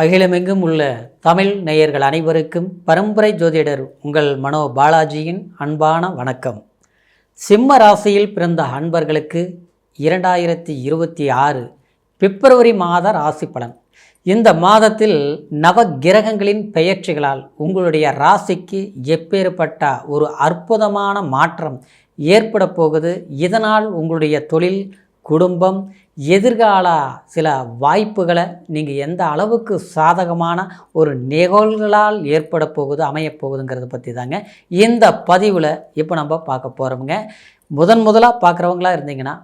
அகிலமெங்கும் உள்ள தமிழ் நேயர்கள் அனைவருக்கும் பரம்பரை ஜோதிடர் உங்கள் மனோ பாலாஜியின் அன்பான வணக்கம். சிம்ம ராசியில் பிறந்த அன்பர்களுக்கு இரண்டாயிரத்தி இருபத்தி ஆறு பிப்ரவரி மாத ராசி பலன். இந்த மாதத்தில் நவ கிரகங்களின் பெயர்ச்சிகளால் உங்களுடைய ராசிக்கு எப்பேற்பட்ட ஒரு அற்புதமான மாற்றம் ஏற்பட போகுது. இதனால் உங்களுடைய தொழில் குடும்பம் எதிர்கால சில வாய்ப்புகளை நீங்கள் எந்த அளவுக்கு சாதகமான ஒரு நிகழ்வுகளால் ஏற்பட போகுது அமையப்போகுதுங்கிறத பற்றி தாங்க இந்த பதிவில் இப்போ நம்ம பார்க்க போகிறோமுங்க முதன் முதலாக பார்க்குறவங்களா இருந்தீங்கன்னா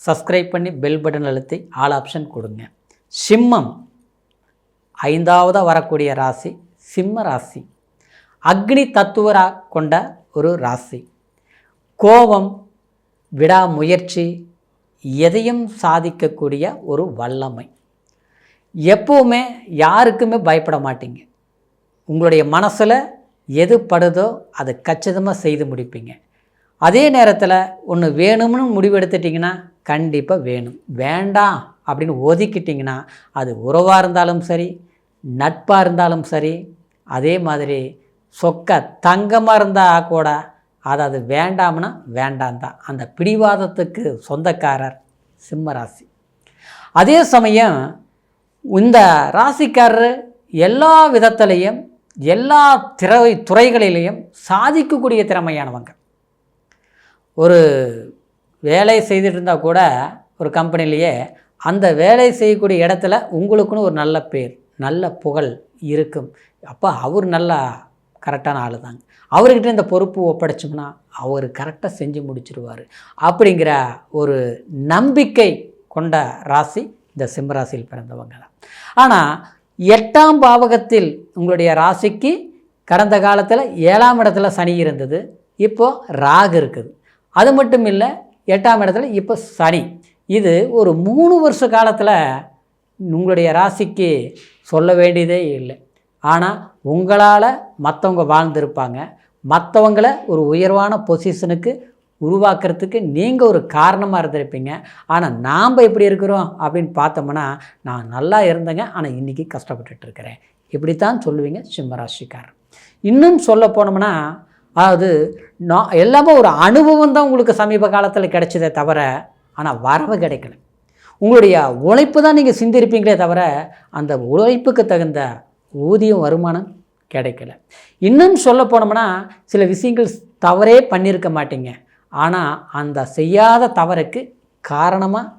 சப்ஸ்கிரைப் பண்ணி பெல் பட்டன் அழுத்தி ஆல் ஆப்ஷன் கொடுங்க. சிம்மம் ஐந்தாவதாக வரக்கூடிய ராசி சிம்ம ராசி. அக்னி தத்துவரா கொண்ட ஒரு ராசி. கோபம் விடாமுயற்சி எதையும் சாதிக்கக்கூடிய ஒரு வல்லமை. எப்போவுமே யாருக்குமே பயப்பட மாட்டீங்க. உங்களுடைய மனசில் எது படுதோ அதை கச்சிதமாக செய்து முடிப்பீங்க. அதே நேரத்தில் ஒன்று வேணும்னு முடிவெடுத்துட்டிங்கன்னா கண்டிப்பாக வேணும். வேண்டாம் அப்படின்னு ஒதுக்கிட்டிங்கன்னா அது உறவாக இருந்தாலும் சரி நட்பாக இருந்தாலும் சரி அதே மாதிரி சொக்க தங்கமாக இருந்தால் கூட அது அது வேண்டாம்னா வேண்டாம் தான் அந்த பிடிவாதத்துக்கு சொந்தக்காரர் சிம்ம ராசி அதே சமயம் இந்த ராசிக்காரர் எல்லா விதத்துலேயும் எல்லா திறவை துறைகளிலையும் சாதிக்கக்கூடிய திறமையானவங்க. ஒரு வேலை செய்துட்டு இருந்தால் கூட ஒரு கம்பெனிலேயே அந்த வேலை செய்யக்கூடிய இடத்துல உங்களுக்குன்னு ஒரு நல்ல பேர் நல்ல புகழ் இருக்கும். அப்போ அவர் நல்லா கரெக்டான ஆள் தாங்க. அவர்கிட்ட இந்த பொறுப்பு ஒப்படைச்சோம்னா அவர் கரெக்டாக செஞ்சு முடிச்சிருவார். அப்படிங்கிற ஒரு நம்பிக்கை கொண்ட ராசி இந்த சிம்மராசியில் பிறந்தவங்க தான். ஆனால் எட்டாம் பாவகத்தில் உங்களுடைய ராசிக்கு கடந்த காலத்தில் ஏழாம் இடத்துல சனி இருந்தது. இப்போது ராகு இருக்குது. அது மட்டும் இல்லை எட்டாம் இடத்துல இப்போ சனி. இது ஒரு மூணு வருஷ காலத்தில் உங்களுடைய ராசிக்கு சொல்ல வேண்டியதே இல்லை. ஆனால் உங்களால் மற்றவங்க வாழ்ந்திருப்பாங்க. மற்றவங்கள ஒரு உயர்வான பொசிஷனுக்கு உருவாக்குறதுக்கு நீங்கள் ஒரு காரணமாக இருந்திருப்பீங்க. ஆனால் நாம் எப்படி இருக்கிறோம் அப்படின்னு பார்த்தோம்னா நான் நல்லா இருந்தேங்க ஆனால் இன்றைக்கி கஷ்டப்பட்டுட்டு இருக்கிறேன். இப்படித்தான் சொல்லுவீங்க சிம்மராசிக்காரர் இன்னும் சொல்ல போனோம்னா அதாவது நான் எல்லாமே ஒரு அனுபவம் தான் உங்களுக்கு சமீப காலத்தில் கிடைச்சதே தவிர ஆனால் வரவு கிடைக்கல. உங்களுடைய உழைப்பு தான் நீங்கள் சிந்திருப்பீங்களே தவிர அந்த உழைப்புக்கு தகுந்த ஊதியம் வருமானம் கிடைக்கல. இன்னும் சொல்ல போனோம்னா சில விஷயங்கள் தவறே பண்ணியிருக்க மாட்டீங்க. ஆனால் அந்த செய்யாத தவறுக்கு காரணமாக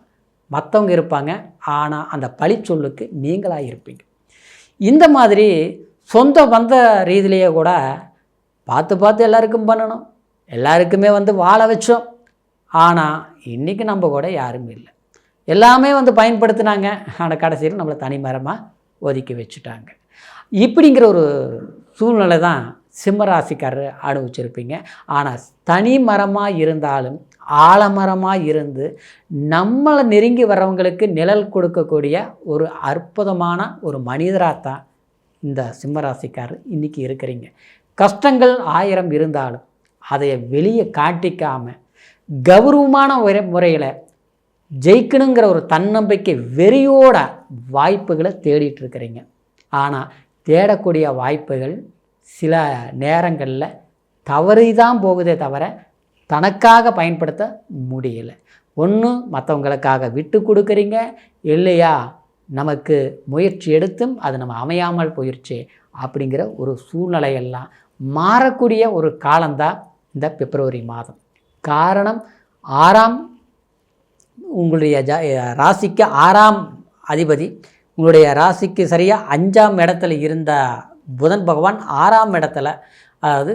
மற்றவங்க இருப்பாங்க. ஆனால் அந்த பழிச்சொல்லுக்கு நீங்களாக இருப்பீங்க இந்த மாதிரி சொந்த வந்த ரீதியிலேயே கூட பார்த்து பார்த்து எல்லாருக்கும் பண்ணணும். எல்லாருக்குமே வந்து வாழ வச்சோம். ஆனால் இன்றைக்கி நம்ம கூட யாரும் இல்லை. எல்லாமே வந்து பயன்படுத்தினாங்க. ஆனால் கடைசியில் நம்மளை தனிமரமாக ஒதுக்கி வச்சுட்டாங்க. இப்படிங்கிற ஒரு சூழ்நிலை தான் சிம்மராசிக்காரர் அனுபவிச்சிருப்பீங்க ஆனால் தனி மரமாக இருந்தாலும் ஆலமரமாக இருந்து நம்மளை நெருங்கி வர்றவங்களுக்கு நிழல் கொடுக்கக்கூடிய ஒரு அற்புதமான ஒரு மனிதராக தான் இந்த சிம்மராசிக்காரர் இன்றைக்கி இருக்கிறீங்க. கஷ்டங்கள் ஆயிரம் இருந்தாலும் அதை வெளியே காட்டிக்காமல் கௌரவமான முறை முறையில் ஜெயிக்கணுங்கிற ஒரு தன்னம்பிக்கை வெறியோட வாய்ப்புகளை தேடிட்டு இருக்கிறீங்க. ஆனால் தேடக்கூடிய வாய்ப்புகள் சில நேரங்களில் தவறி தான் போகுதே தவிர தனக்காக பயன்படுத்த முடியலை. ஒன்று மற்றவங்களுக்காக விட்டு கொடுக்குறீங்க. இல்லையா? நமக்கு முயற்சி எடுத்தும் அது நம்ம அமையாமல் போயிடுச்சு அப்படிங்கிற ஒரு சூழ்நிலையெல்லாம் மாறக்கூடிய ஒரு காலம்தான் இந்த பிப்ரவரி மாதம். காரணம் ஆறாம் உங்களுடைய ஜா ராசிக்கு ஆறாம் அதிபதி உங்களுடைய ராசிக்கு சரியாக அஞ்சாம் இடத்துல இருந்த புதன் பகவான் ஆறாம் இடத்துல அதாவது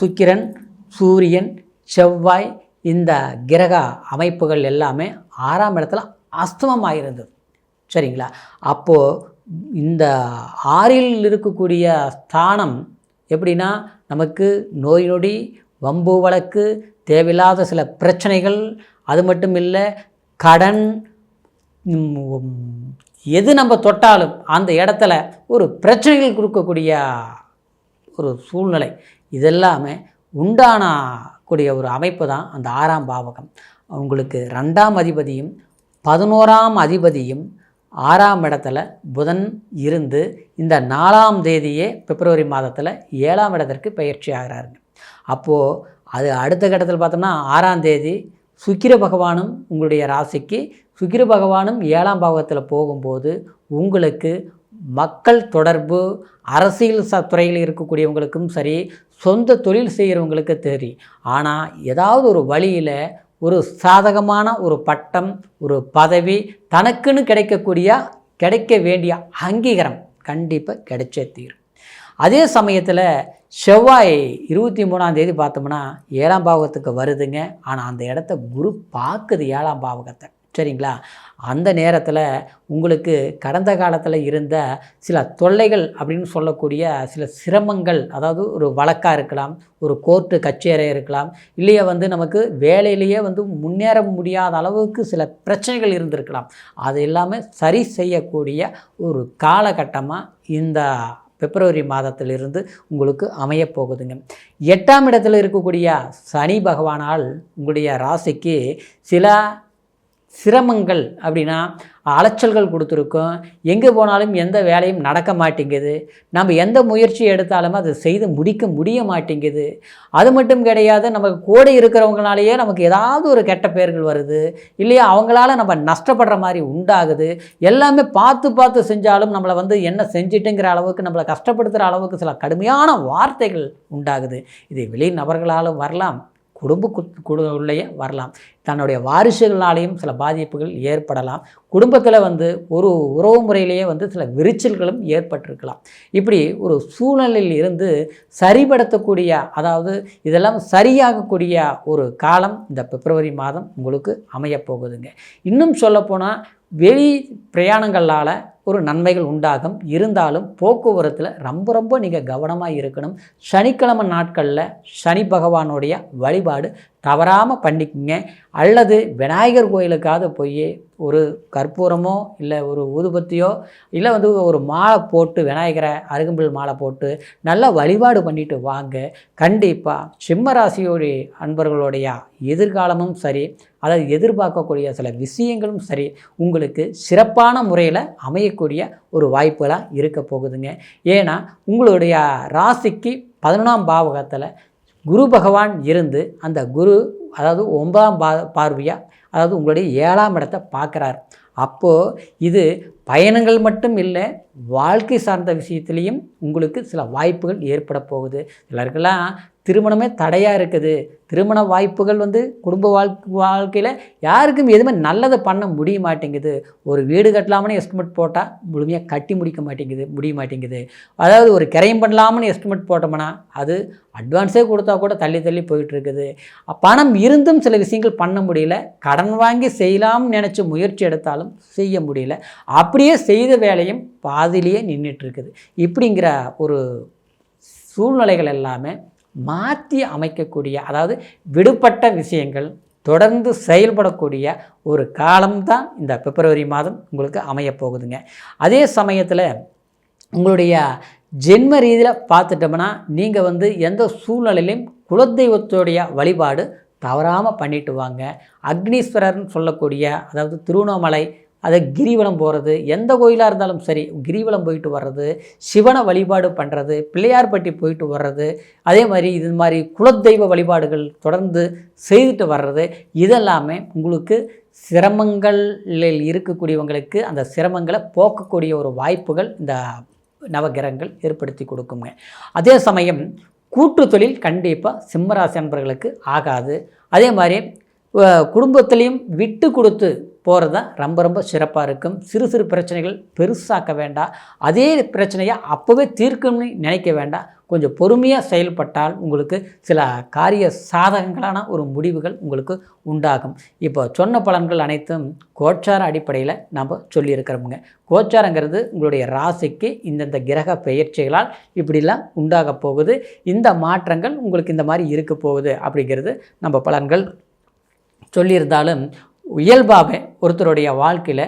சுக்கிரன் சூரியன் செவ்வாய் இந்த கிரக அமைப்புகள் எல்லாமே ஆறாம் இடத்துல அஸ்தமம் இருந்தது. சரிங்களா? அப்போது இந்த ஆறில் இருக்கக்கூடிய ஸ்தானம் எப்படின்னா நமக்கு நோய் நொடி வம்பு வழக்கு தேவையில்லாத சில பிரச்சனைகள் அது மட்டும் இல்லை கடன் எது நம்ம தொட்டாலும் அந்த இடத்துல ஒரு பிரச்சனைகள் கொடுக்கக்கூடிய ஒரு சூழ்நிலை. இதெல்லாமே உண்டான கூடிய ஒரு அமைப்பு தான் அந்த ஆறாம் பாவகம். உங்களுக்கு ரெண்டாம் அதிபதியும் பதினோராம் அதிபதியும் ஆறாம் இடத்துல புதன் இருந்து இந்த நாலாம் தேதியே பிப்ரவரி மாதத்தில் ஏழாம் இடத்திற்கு பயிற்சி ஆகிறாருங்க அப்போது அது அடுத்த கட்டத்தில் பார்த்தோம்னா ஆறாம் தேதி சுக்கிர பகவானும் உங்களுடைய ராசிக்கு சுக்கிர பகவானும் ஏழாம் பாகத்தில் போகும்போது உங்களுக்கு மக்கள் தொடர்பு அரசியல் ச துறையில் இருக்கக்கூடியவங்களுக்கும் சரி சொந்த தொழில் செய்கிறவங்களுக்கு தெரி. ஆனால் ஏதாவது ஒரு வழியில் ஒரு சாதகமான ஒரு பட்டம் ஒரு பதவி தனக்குன்னு கிடைக்கக்கூடிய கிடைக்க வேண்டிய அங்கீகாரம் கண்டிப்பாக கிடைச்சே தீரும். அதே சமயத்தில் செவ்வாய் இருபத்தி மூணாம் தேதி பார்த்தோம்னா ஏழாம் பாவகத்துக்கு வருதுங்க. ஆனால் அந்த இடத்த குரு பார்க்குது ஏழாம் பாவகத்தை சரிங்களா? அந்த நேரத்தில் உங்களுக்கு கடந்த காலத்தில் இருந்த சில தொல்லைகள் அப்படின்னு சொல்லக்கூடிய சில சிரமங்கள் அதாவது ஒரு வழக்காக இருக்கலாம் ஒரு கோர்ட்டு கச்சேரி இருக்கலாம் இல்லையே வந்து நமக்கு வேலையிலேயே வந்து முன்னேற முடியாத அளவுக்கு சில பிரச்சனைகள் இருந்திருக்கலாம். அது எல்லாமே சரி செய்யக்கூடிய ஒரு காலகட்டமாக இந்த பிப்ரவரி மாதத்திலிருந்து உங்களுக்கு அமையப் போகுதுங்க. எட்டாம் இடத்தில் இருக்கக்கூடிய சனி பகவானால் உங்களுடைய ராசிக்கு சில சிரமங்கள் அப்படின்னா அலைச்சல்கள் கொடுத்துருக்கோம். எங்கே போனாலும் எந்த வேலையும் நடக்க மாட்டேங்குது. நம்ம எந்த முயற்சி எடுத்தாலும் அதை செய்து முடிக்க முடிய மாட்டேங்குது. அது மட்டும் கிடையாது நமக்கு கூட இருக்கிறவங்களாலேயே நமக்கு ஏதாவது ஒரு கெட்ட பெயர்கள் வருது. இல்லையா அவங்களால நம்ம நஷ்டப்படுற மாதிரி உண்டாகுது. எல்லாமே பார்த்து பார்த்து செஞ்சாலும் நம்மளை வந்து என்ன செஞ்சிட்டுங்கிற அளவுக்கு நம்மளை கஷ்டப்படுத்துகிற அளவுக்கு சில கடுமையான வார்த்தைகள் உண்டாகுது. இது வெளி நபர்களாலும் வரலாம். குடும்ப குழுலையே வரலாம். தன்னுடைய வாரிசுகளாலேயும் சில பாதிப்புகள் ஏற்படலாம். குடும்பத்தில் வந்து ஒரு உறவு முறையிலேயே வந்து சில விரிச்சல்களும் ஏற்பட்டிருக்கலாம். இப்படி ஒரு சூழ்நிலையில் இருந்து சரிபடுத்தக்கூடிய அதாவது இதெல்லாம் சரியாகக்கூடிய ஒரு காலம் இந்த பிப்ரவரி மாதம் உங்களுக்கு அமையப் போகுதுங்க இன்னும் சொல்லப்போனால் வெளி பிரயாணங்களால் ஒரு நன்மைகள் உண்டாகும். இருந்தாலும் போக்குவரத்தில் ரொம்ப ரொம்ப நீங்கள் கவனமாக இருக்கணும். சனிக்கிழமை நாட்களில் சனி பகவானுடைய வழிபாடு தவறாமல் பண்ணிக்கோங்க. அல்லது விநாயகர் கோயிலுக்காவது போய் ஒரு கற்பூரமோ இல்லை ஒரு ஊதுபத்தியோ இல்லை வந்து ஒரு மாலை போட்டு விநாயகரை அருகம்பில் மாலை போட்டு நல்லா வழிபாடு பண்ணிட்டு வாங்க. கண்டிப்பாக சிம்மராசியோடைய அன்பர்களுடைய எதிர்காலமும் சரி அதாவது எதிர்பார்க்கக்கூடிய சில விஷயங்களும் சரி உங்களுக்கு சிறப்பான முறையில் அமையக்கூடிய ஒரு வாய்ப்புகளாக இருக்க போகுதுங்க. ஏன்னா உங்களுடைய ராசிக்கு பதினொன்றாம் பாவகத்தில் குரு பகவான் இருந்து அந்த குரு அதாவது ஒன்பதாம் பா பார்வையாக அதாவது உங்களுடைய ஏழாம் இடத்தை பார்க்குறார். அப்போது இது பயணங்கள் மட்டும் இல்லை வாழ்க்கை சார்ந்த விஷயத்துலேயும் உங்களுக்கு சில வாய்ப்புகள் ஏற்பட போகுது. சிலருக்கெல்லாம் திருமணமே தடையாக இருக்குது. திருமண வாய்ப்புகள் வந்து குடும்ப வாழ்க்கை வாழ்க்கையில் யாருக்கும் எதுவுமே நல்லதை பண்ண முடிய மாட்டேங்குது. ஒரு வீடு கட்டலாமனு எஸ்டிமேட் போட்டால் முழுமையாக கட்டி முடிக்க மாட்டேங்குது முடிய மாட்டேங்குது. அதாவது ஒரு கிரையம் பண்ணலாம்னு எஸ்டிமேட் போட்டோம்னா அது அட்வான்ஸே கொடுத்தா கூட தள்ளி தள்ளி போயிட்டுருக்குது பணம் இருந்தும் சில விஷயங்கள் பண்ண முடியல. கடன் வாங்கி செய்யலாம்னு நினச்சி முயற்சி எடுத்தாலும் செய்ய முடியல. அப்படியே செய்த வேலையும் பாதிலேயே நின்றுட்டு இருக்குது இப்படிங்கிற ஒரு சூழ்நிலைகள் எல்லாமே மாற்றி அமைக்கக்கூடிய அதாவது விடுபட்ட விஷயங்கள் தொடர்ந்து செயல்படக்கூடிய ஒரு காலம்தான் இந்த பிப்ரவரி மாதம் உங்களுக்கு அமையப்போகுதுங்க அதே சமயத்தில் உங்களுடைய ஜென்ம ரீதியில் பார்த்துட்டோம்னா நீங்கள் வந்து எந்த சூழ்நிலையிலையும் குலதெய்வத்துடைய வழிபாடு தவறாமல் பண்ணிட்டு வாங்க. அக்னீஸ்வரர்னு சொல்லக்கூடிய அதாவது திருவண்ணாமலை அதை கிரிவலம் போகிறது எந்த கோயிலாக இருந்தாலும் சரி கிரிவலம் போயிட்டு வர்றது சிவனை வழிபாடு பண்ணுறது பிள்ளையார்பட்டி போயிட்டு வர்றது அதே மாதிரி இது மாதிரி குலதெய்வ வழிபாடுகள் தொடர்ந்து செய்துட்டு வர்றது இதெல்லாமே உங்களுக்கு சிரமங்களில் இருக்கக்கூடியவங்களுக்கு அந்த சிரமங்களை போக்கக்கூடிய ஒரு வாய்ப்புகள் இந்த நவகிரகங்கள் ஏற்படுத்தி கொடுக்குங்க. அதே சமயம் கூட்டு தொழில் கண்டிப்பாக சிம்மராசி நண்பர்களுக்கு ஆகாது. அதே மாதிரி குடும்பத்துலேயும் விட்டு கொடுத்து போகிறது தான் ரொம்ப ரொம்ப சிறப்பாக இருக்கும். சிறு சிறு பிரச்சனைகள் பெருசாக்க வேண்டாம். அதே பிரச்சனையை அப்போவே தீர்க்கணும்னு நினைக்க வேண்டாம். கொஞ்சம் பொறுமையாக செயல்பட்டால் உங்களுக்கு சில காரிய சாதகங்களான ஒரு முடிவுகள் உங்களுக்கு உண்டாகும். இப்போ சொன்ன பலன்கள் அனைத்தும் கோச்சார அடிப்படையில் நம்ம சொல்லியிருக்கிறோமுங்க. கோச்சாரங்கிறது உங்களுடைய ராசிக்கு இந்தந்த கிரக பெயர்ச்சிகளால் இப்படிலாம் உண்டாக போகுது. இந்த மாற்றங்கள் உங்களுக்கு இந்த மாதிரி இருக்க போகுது அப்படிங்கிறது நம்ம பலன்கள் சொல்லியிருந்தாலும் இயல்பாகவே ஒருத்தருடைய வாழ்க்கையில்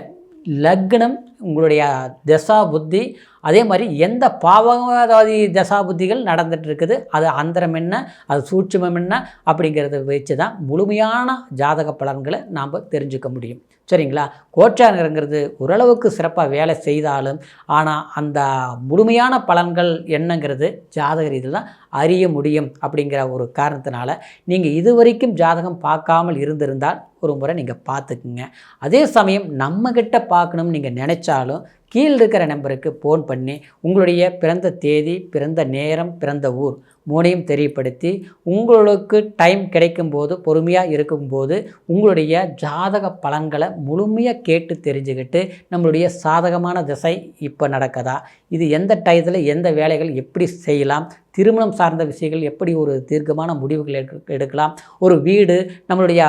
லக்னம் உங்களுடைய தசா புத்தி அதே மாதிரி எந்த பாவகவாதி தசாபுத்திகள் நடந்துகிட்டு நடந்துட்டு இருக்குது அது அந்தரம் என்ன? அது சூட்சமம் என்ன? அப்படிங்கிறத வச்சு தான் முழுமையான ஜாதக பலன்களை நாம் தெரிஞ்சுக்க முடியும். சரிங்களா? கோச்சாரங்கிறது ஓரளவுக்கு சிறப்பாக வேலை செய்தாலும் ஆனால் அந்த முழுமையான பலன்கள் என்னங்கிறது ஜாதக ரீதியில் தான் அறிய முடியும் அப்படிங்கிற ஒரு காரணத்தினால நீங்கள் இது வரைக்கும் ஜாதகம் பார்க்காமல் இருந்திருந்தால் ஒரு முறை நீங்கள் பார்த்துக்குங்க. அதே சமயம் நம்மக்கிட்ட பார்க்கணும்னு நீங்கள் நினச்சாலும் கீழ் இருக்கிற நம்பருக்கு ஃபோன் பண்ணி உங்களுடைய பிறந்த தேதி பிறந்த நேரம் பிறந்த ஊர் மூணையும் தெரியப்படுத்தி உங்களுக்கு டைம் கிடைக்கும்போது பொறுமையாக இருக்கும்போது உங்களுடைய ஜாதக பலன்களை முழுமையாக கேட்டு தெரிஞ்சுக்கிட்டு நம்மளுடைய சாதகமான திசை இப்போ நடக்குதா? இது எந்த டயத்தில் எந்த வேலைகள் எப்படி செய்யலாம்? திருமணம் சார்ந்த விஷயங்கள் எப்படி ஒரு தீர்க்கமான முடிவுகள் எடுக்க எடுக்கலாம்? ஒரு வீடு நம்மளுடைய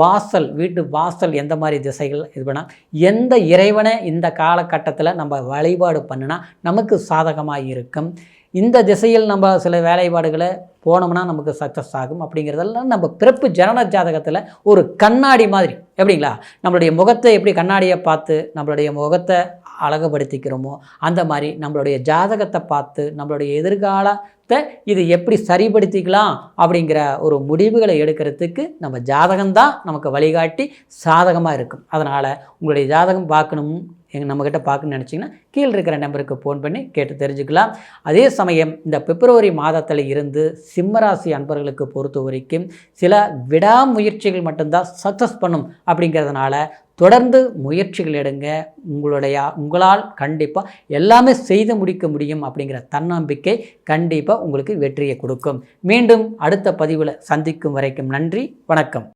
வாசல் வீட்டு வாசல் எந்த மாதிரி திசைகள் இது பண்ணால் எந்த இறைவனை இந்த காலகட்டத்தில் நம்ம வழிபாடு பண்ணினா நமக்கு சாதகமாக இருக்கும்? இந்த திசையில் நம்ம சில வேலைப்பாடுகளை போனோம்னா நமக்கு சக்ஸஸ் ஆகும் அப்படிங்கிறதெல்லாம் நம்ம பிறப்பு ஜனன ஜாதகத்தில் ஒரு கண்ணாடி மாதிரி எப்படிங்களா? நம்மளுடைய முகத்தை எப்படி கண்ணாடியை பார்த்து நம்மளுடைய முகத்தை அழகுபடுத்திக்கிறோமோ அந்த மாதிரி நம்மளுடைய ஜாதகத்தை பார்த்து நம்மளுடைய எதிர்காலத்தை இது எப்படி சரிப்படுத்திக்கலாம் அப்படிங்கிற ஒரு முடிவுகளை எடுக்கிறதுக்கு நம்ம ஜாதகம்தான் நமக்கு வழிகாட்டி சாதகமாக இருக்கும். அதனால் உங்களுடைய ஜாதகம் பார்க்கணும் எங்கள் நம்மக்கிட்ட பார்க்கணும்னு நினச்சிங்கன்னா கீழே இருக்கிற நம்பருக்கு ஃபோன் பண்ணி கேட்டு தெரிஞ்சுக்கலாம். அதே சமயம் இந்த பிப்ரவரி மாதத்தில் இருந்து சிம்மராசி அன்பர்களுக்கு பொறுத்த வரைக்கும் சில விடாமுயற்சிகள் மட்டும்தான் சக்ஸஸ் பண்ணும் அப்படிங்கிறதுனால தொடர்ந்து முயற்சிகள் எடுங்க. உங்களுடைய உங்களால் கண்டிப்பாக எல்லாமே செய்து முடிக்க முடியும் அப்படிங்கிற தன்னம்பிக்கை கண்டிப்பாக உங்களுக்கு வெற்றியை கொடுக்கும். மீண்டும் அடுத்த பதிவில் சந்திக்கும் வரைக்கும் நன்றி வணக்கம்.